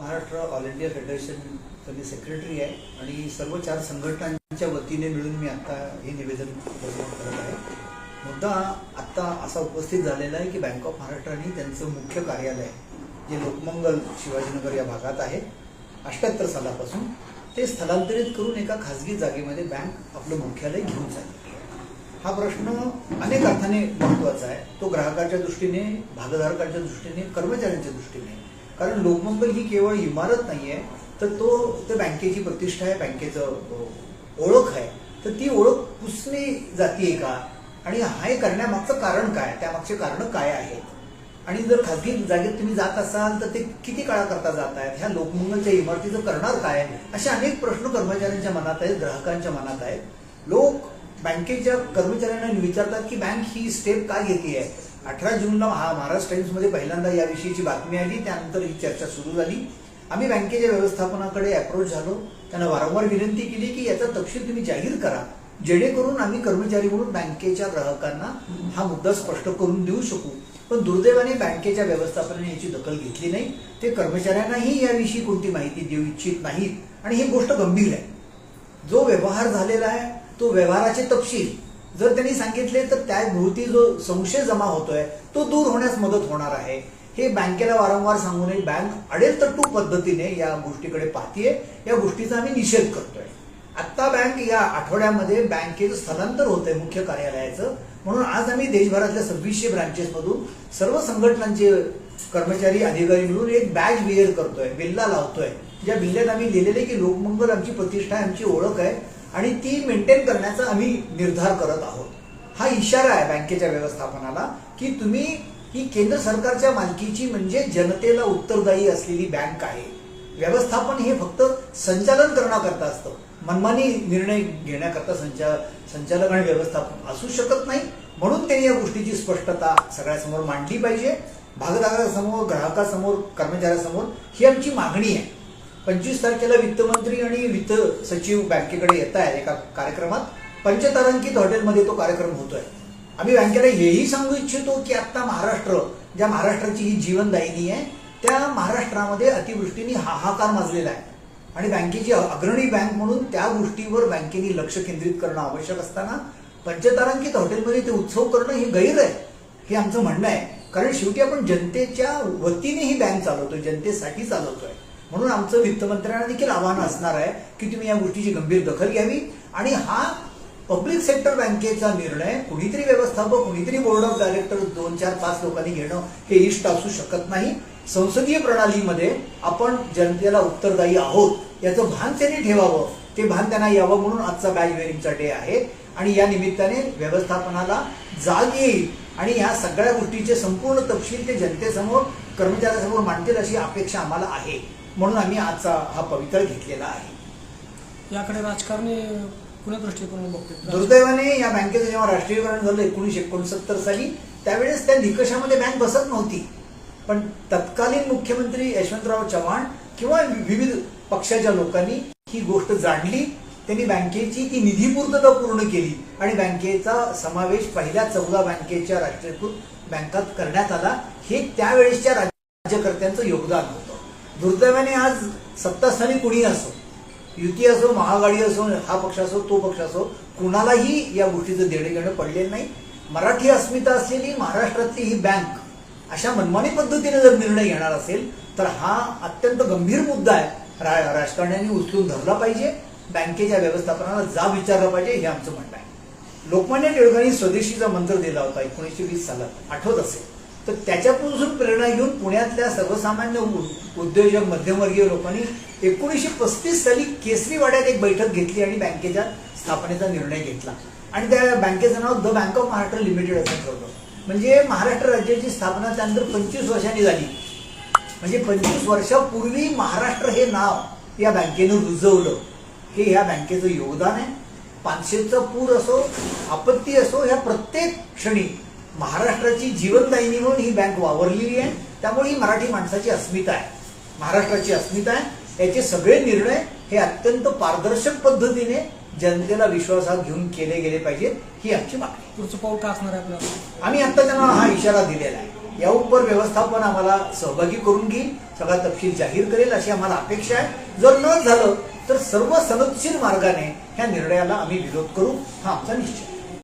Maharashtra all India federation मी secretary आहे आणि सर्व चार संघटनांच्या वतीने मिळून मी आता हे निवेदन करत आहे. मुद्दा आत्ता असा उपस्थित झालेला आहे की बँक ऑफ महाराष्ट्राने त्यांचं मुख्य कार्यालय जे लोकमंगल शिवाजीनगर या भागात आहे अठ्याहत्तर सालापासून ते स्थलांतरित करून एका खाजगी जागेमध्ये बँक आपलं मुख्यालय घेऊन जाईल हा प्रश्न अनेक अर्थाने महत्त्वाचा आहे. तो ग्राहकाच्या दृष्टीने भागधारकाच्या दृष्टीने कर्मचाऱ्यांच्या दृष्टीने कारण लोकमंगल ही केवळ इमारत नाही आहे तर तो ते बँकेची प्रतिष्ठा आहे बँकेचं ओळख आहे. तर ती ओळख पुसली जाते का? आणि हे करण्यामागचं कारण काय? त्यामागचे कारण काय आहेत? आणि जर खाजगी जागेत तुम्ही जात असाल तर ते किती काळाकरता जात आहेत ह्या लोकमंगलच्या इमारतीचं करणार काय? असे अनेक प्रश्न कर्मचाऱ्यांच्या मनात आहेत ग्राहकांच्या मनात आहेत. लोक बँकेच्या कर्मचाऱ्यांना विचारतात की बँक ही स्टेप का घेते आहे अठरा जूनला हा महाराष्ट्र टाइम्समध्ये पहिल्यांदा याविषयीची बातमी आली. त्यानंतर ही चर्चा सुरू झाली. आम्ही बँकेच्या व्यवस्थापनाकडे अप्रोच झालो. त्यांना वारंवार विनंती केली की याचा तपशील तुम्ही जाहीर करा. जेणेकरून आम्ही कर्मचारी म्हणून बँकेच्या ग्राहकांना हा मुद्दा स्पष्ट करून देऊ शकू. पण दुर्दैवाने बँकेच्या व्यवस्थापनाने याची दखल घेतली नाही. ते कर्मचाऱ्यांनाही याविषयी कोणती माहिती देऊ इच्छित नाहीत. आणि ही गोष्ट गंभीर आहे. जो व्यवहार झालेला आहे तो व्यवहाराचे तपशील जर त्यांनी सांगितले तर त्या भोवती जो संशय जमा होतोय तो दूर होण्यास मदत होणार आहे. हे बँकेला वारंवार सांगूनही बँक अडेल तट्टू पद्धतीने या गोष्टीकडे पाहतीये. या गोष्टीचा आम्ही निषेध करतोय. आत्ता बँक या आठवड्यामध्ये बँकेचं स्थलांतर होतंय मुख्य कार्यालयाचं. म्हणून आज आम्ही देशभरातल्या सव्वीसशे ब्रांचेस मधून सर्व संघटनांचे कर्मचारी अधिकारी मिळून एक बॅच विअर करतोय बिल्ला लावतोय. ज्या बिल्ल्यात आम्ही लिहिलेले की लोकमंगल आमची प्रतिष्ठा आहे आमची ओळख आहे. आणि ती मेंटेन करण्याचा आम्ही निर्धार करत आहोत. हा इशारा आहे बँकेच्या व्यवस्थापनाला की तुम्ही ही केंद्र सरकारच्या मालकीची म्हणजे जनतेला उत्तरदायी असलेली बँक आहे. व्यवस्थापन हे फक्त संचालन करण्याकरता असतं. मनमानी निर्णय घेण्याकरता संचा संचालक आणि व्यवस्थापन असू शकत नाही. म्हणून त्यांनी या गोष्टीची स्पष्टता सगळ्यासमोर मांडली पाहिजे. भागधारकासमोर ग्राहकासमोर कर्मचाऱ्यासमोर ही आमची मागणी आहे. पंचवीस तारखेला वित्तमंत्री आणि वित्त सचिव बँकेकडे येत आहेत एका कार्यक्रमात. पंचतारांकित हॉटेलमध्ये तो कार्यक्रम होतोय. आम्ही बँकेला हेही सांगू इच्छितो की आता महाराष्ट्र ज्या महाराष्ट्राची ही जीवनदायिनी आहे त्या महाराष्ट्रामध्ये अतिवृष्टीने हाहाकार माजलेला आहे. आणि बँकेची अग्रणी बँक म्हणून त्या गोष्टीवर बँकेने लक्ष केंद्रित करणं आवश्यक असताना पंचतारांकित हॉटेलमध्ये ते उत्सव करणं हे गैर आहे हे आमचं म्हणणं आहे. कारण शेवटी आपण जनतेच्या वतीने ही बँक चालवतोय जनतेसाठी चालवतोय. म्हणून आमचं वित्तमंत्र्यांना देखील आव्हान असणार आहे की तुम्ही या गोष्टीची गंभीर दखल घ्यावी. आणि हा पब्लिक सेक्टर बँकेचा निर्णय कुणीतरी व्यवस्थापक कुणीतरी बोर्ड ऑफ डायरेक्टर दोन चार पाच लोकांनी घेणं हे इष्ट असू शकत नाही. संसदीय प्रणालीमध्ये आपण जनतेला उत्तरदायी आहोत याचं भान त्यांनी ठेवावं. ते भान त्यांना यावं म्हणून आजचा बॅच वेअरिंगचा डे आहे. आणि या निमित्ताने व्यवस्थापनाला जाग येईल. आणि ह्या सगळ्या गोष्टीचे संपूर्ण तपशील ते जनतेसमोर कर्मचाऱ्यासमोर मांडतील अशी अपेक्षा आम्हाला आहे. म्हणून आम्ही आजचा हा पवित्र घेतलेला आहे. याकडे राजकारणी कुण्या दृष्टिकोनाने बघतात दुर्दैवाने या बँकेचं जेव्हा राष्ट्रीयकरण झालं एकोणीसशे एकोणसत्तर साली त्यावेळेस त्या निकषामध्ये बँक बसत नव्हती. पण तत्कालीन मुख्यमंत्री यशवंतराव चव्हाण किंवा विविध पक्षाच्या लोकांनी ही गोष्ट जाणली. त्यांनी बँकेची ती निधी पूर्तता पूर्ण केली आणि बँकेचा समावेश पहिल्या चौदा बँकेच्या राष्ट्रीयकृत बँकात करण्यात आला. हे त्यावेळेसच्या राज्यकर्त्यांचं योगदान होतं. दुर्दैवाने आज सत्तास्थानी कुणी असो युती असो महाआघाडी असो हा पक्ष असो तो पक्ष असो कुणालाही या गोष्टीचं देणे घेणं पडलेलं नाही. मराठी अस्मिता असलेली महाराष्ट्रातली ही बँक अशा मनमानी पद्धतीने जर निर्णय घेणार असेल तर हा अत्यंत गंभीर मुद्दा आहे. रा- राजकारण्यांनी उचलून धरला पाहिजे बँकेच्या व्यवस्थापनाला जा विचारला पाहिजे हे आमचं म्हणणं आहे. लोकमान्य टिळकांनी स्वदेशीचा मंत्र दिला होता एकोणीसशे वीस सालात आठवत असेल. तर त्याच्यापासून प्रेरणा घेऊन पुण्यातल्या सर्वसामान्य उद्योजक मध्यमवर्गीय लोकांनी एकोणीसशे पस्तीस साली केसरीवाड्यात एक बैठक घेतली आणि बँकेच्या स्थापनेचा निर्णय घेतला. आणि त्या बँकेचं नाव the bank of Maharashtra limited असं ठेवलं म्हणजे महाराष्ट्र राज्याची स्थापना त्यानंतर पंचवीस वर्षांनी झाली. म्हणजे पंचवीस वर्षापूर्वी महाराष्ट्र हे नाव या बँकेनं रुजवलं. हे ह्या बँकेचं योगदान आहे. पाचशेचा पूर असो आपत्ती असो ह्या प्रत्येक क्षणी महाराष्ट्राची जीवनदायिनी म्हणून ही बँक वावरलेली आहे. त्यामुळे ही मराठी माणसाची अस्मिता आहे. महाराष्ट्राची अस्मिता आहे. याचे सगळे निर्णय हे अत्यंत पारदर्शक पद्धतीने जनतेला विश्वासात घेऊन केले गेले पाहिजेत ही आमची मागणी. पुढचं पाऊल काय असणार आहे आपल्याला? आम्ही आता त्यांना हा इशारा दिलेला आहे. या उपर व्यवस्थापन आम्हाला सहभागी करून घेईल सगळा तपशील जाहीर करेल अशी आम्हाला अपेक्षा आहे. जर न झालं तर सर्व सनदशीर मार्गाने ह्या निर्णयाला आम्ही विरोध करू हा आमचा निश्चय.